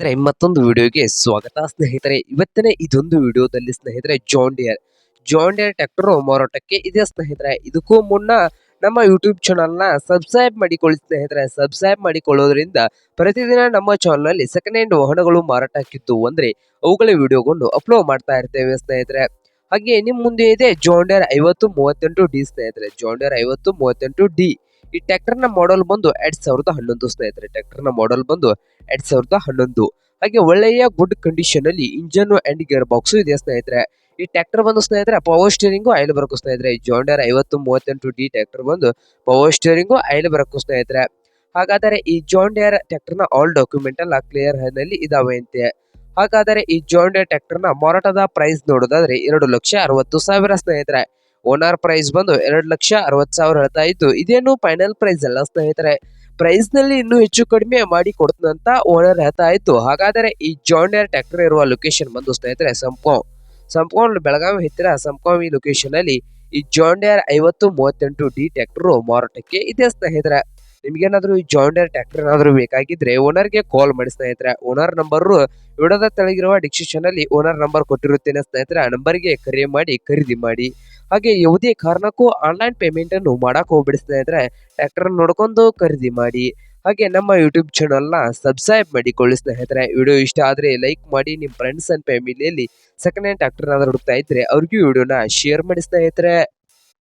ಸ್ನೇಹಿತರೆ, ಮತ್ತೊಂದು ವಿಡಿಯೋಗೆ ಸ್ವಾಗತ. ಸ್ನೇಹಿತರೆ, ಇವತ್ತಿನ ಇದೊಂದು ವಿಡಿಯೋದಲ್ಲಿ ಸ್ನೇಹಿತರೆ ಜಾನ್ ಡಿಯರ್ ಟ್ರ್ಯಾಕ್ಟರ್ ಮಾರಾಟಕ್ಕೆ ಇದೆ ಸ್ನೇಹಿತರೆ? ಇದಕ್ಕೂ ಮುನ್ನ ನಮ್ಮ ಯೂಟ್ಯೂಬ್ ಚಾನಲ್ನ ಸಬ್ಸ್ಕ್ರೈಬ್ ಮಾಡಿಕೊಳ್ಳಿ ಸ್ನೇಹಿತರೆ. ಸಬ್ಸ್ಕ್ರೈಬ್ ಮಾಡಿಕೊಳ್ಳೋದ್ರಿಂದ ಪ್ರತಿದಿನ ನಮ್ಮ ಚಾನಲ್ನಲ್ಲಿ ಸೆಕೆಂಡ್ ಹ್ಯಾಂಡ್ ವಾಹನಗಳು ಮಾರಾಟಕ್ಕಿದ್ದು ಅಂದರೆ ಅವುಗಳ ವಿಡಿಯೋಗಳನ್ನು ಅಪ್ಲೋಡ್ ಮಾಡ್ತಾ ಇರ್ತೇವೆ ಸ್ನೇಹಿತರೆ. ಹಾಗೆ ನಿಮ್ಮ ಮುಂದೆ ಇದೆ ಜಾಂಡಿಯರ್ ಐವತ್ತು ಮೂವತ್ತೆಂಟು ಡಿ ಸ್ನೇಹಿತರೆ. ಜಾಂಡಿಯರ್ ಐವತ್ತು ಮೂವತ್ತೆಂಟು ಡಿ. ಈ ಟ್ರ್ಯಾಕ್ಟರ್ನ ಮಾಡೆಲ್ ಬಂದು ಎರಡ್ ಸಾವಿರದ ಹನ್ನೊಂದು ಸ್ನೇಹಿತರೆ, ಟ್ರ್ಯಾಕ್ಟರ್ನ ಮಾಡೆಲ್ ಬಂದು ಎರಡ್ ಸಾವಿರದ ಹನ್ನೊಂದು. ಹಾಗೆ ಒಳ್ಳೆಯ ಗುಡ್ ಕಂಡೀಷನ್ ಅಲ್ಲಿ ಇಂಜನ್ ಅಂಡ್ ಗೇರ್ ಬಾಕ್ಸ್ ಇದೆ ಸ್ನೇಹಿತರೆ. ಈ ಟ್ಯಾಕ್ಟರ್ ಬಂದು ಸ್ನೇಹಿತರೆ ಪವರ್ ಸ್ಟೇರಿಂಗು ಆಯಿಲ್ ಬರಕು ಸ್ನೇಹಿತರೆ. ಜಾಂಡರ್ ಐವತ್ತು ಮೂವತ್ತೆಂಟು ಡಿ ಟ್ರ್ಯಾಕ್ಟರ್ ಬಂದು ಪವರ್ ಸ್ಟೇರಿಂಗು ಆಯಿಲ್ ಬರಕು ಸ್ನೇಹಿತರೆ. ಹಾಗಾದರೆ ಈ ಜಾಂಡಿಯರ್ನ ಆಲ್ ಡಾಕ್ಯುಮೆಂಟ್ ಎಲ್ಲ ಕ್ಲಿಯರ್ನಲ್ಲಿ ಇದಾವೆ ಅಂತೆ. ಹಾಗಾದರೆ ಈ ಜಾಂಡಿಯರ್ನ ಮಾರಾಟದ ಪ್ರೈಸ್ ನೋಡೋದಾದ್ರೆ ಎರಡು ಲಕ್ಷ ಅರವತ್ತು ಸಾವಿರ ಸ್ನೇಹಿತರೆ. ಓನರ್ ಪ್ರೈಸ್ ಬಂದು ಎರಡು ಲಕ್ಷ ಅರವತ್ತು ಸಾವಿರ ಹೇಳ್ತಾ ಇತ್ತು. ಇದೇನು ಫೈನಲ್ ಪ್ರೈಸ್ ಅಲ್ಲ ಸ್ನೇಹಿತರೆ. ಪ್ರೈಸ್ನಲ್ಲಿ ಇನ್ನೂ ಹೆಚ್ಚು ಕಡಿಮೆ ಮಾಡಿ ಕೊಡ್ತಂತ ಓನರ್ ಹೇಳ್ತಾ ಇತ್ತು. ಹಾಗಾದರೆ ಈ ಜಾಂಡಿಯರ್ ಟ್ಯಾಕ್ಟರ್ ಇರುವ ಲೊಕೇಶನ್ ಬಂದು ಸ್ನೇಹಿತರೆ ಸಂಪೋನ್ ಸಂಪೋಮ್ ಬೆಳಗಾವಿ ಹತ್ತಿರ ಸಂಪೋನ್ ಈ ಲೊಕೇಶನ್ ಅಲ್ಲಿ ಈ ಜಾಂಡಿಯರ್ ಐವತ್ತು ಮೂವತ್ತೆಂಟು ಡಿ ಟ್ರ್ಯಾಕ್ಟರ್ ಮಾರಾಟಕ್ಕೆ ಇದೆ ಸ್ನೇಹಿತರೆ. ನಿಮ್ಗೇನಾದ್ರೂ ಈ ಜಾಂಡಿಯರ್ ಟ್ರ್ಯಾಕ್ಟರ್ ಏನಾದರೂ ಬೇಕಾಗಿದ್ರೆ ಓನರ್ಗೆ ಕಾಲ್ ಮಾಡಿ ಸ್ನೇಹಿತರೆ. ಓನರ್ ನಂಬರ್ ವಿಡೋದ ತೆಳಗಿರುವ ಡಿಸ್ಕ್ರಿಪ್ಷನ್ ಅಲ್ಲಿ ಓನರ್ ನಂಬರ್ ಕೊಟ್ಟಿರುತ್ತೇನೆ ಸ್ನೇಹಿತರೆ ನಂಬರ್ಗೆ ಕರೆ ಮಾಡಿ, ಖರೀದಿ ಮಾಡಿ. ಹಾಗೆ ಯಾವುದೇ ಕಾರಣಕ್ಕೂ ಆನ್ಲೈನ್ ಪೇಮೆಂಟ್ ಅನ್ನು ಮಾಡಕ್ ಹೋಗ್ಬಿಡಿ ಸ್ನೇಹಿತರೆ, ಟ್ರ್ಯಾಕ್ಟರ್ ನೋಡ್ಕೊಂಡು ಖರೀದಿ ಮಾಡಿ. ಹಾಗೆ ನಮ್ಮ ಯೂಟ್ಯೂಬ್ ಚಾನಲ್ನ ಸಬ್ಸ್ಕ್ರೈಬ್ ಮಾಡಿಕೊಳ್ಳಿ ಸ್ನೇಹಿತರೆ. ವಿಡಿಯೋ ಇಷ್ಟ ಆದರೆ ಲೈಕ್ ಮಾಡಿ ನಿಮ್ಮ ಫ್ರೆಂಡ್ಸ್ ಅಂಡ್ ಫ್ಯಾಮಿಲಿಯಲ್ಲಿ ಸೆಕೆಂಡ್ ಹ್ಯಾಂಡ್ ಟ್ರ್ಯಾಕ್ಟರ್ ಏನಾದ್ರು ಹುಡುಕ್ತಾ ಇದ್ರೆ ಅವ್ರಿಗೂ ವಿಡಿಯೋನ ಶೇರ್ ಮಾಡಿ ಸ್ನೇಹಿತರೆ.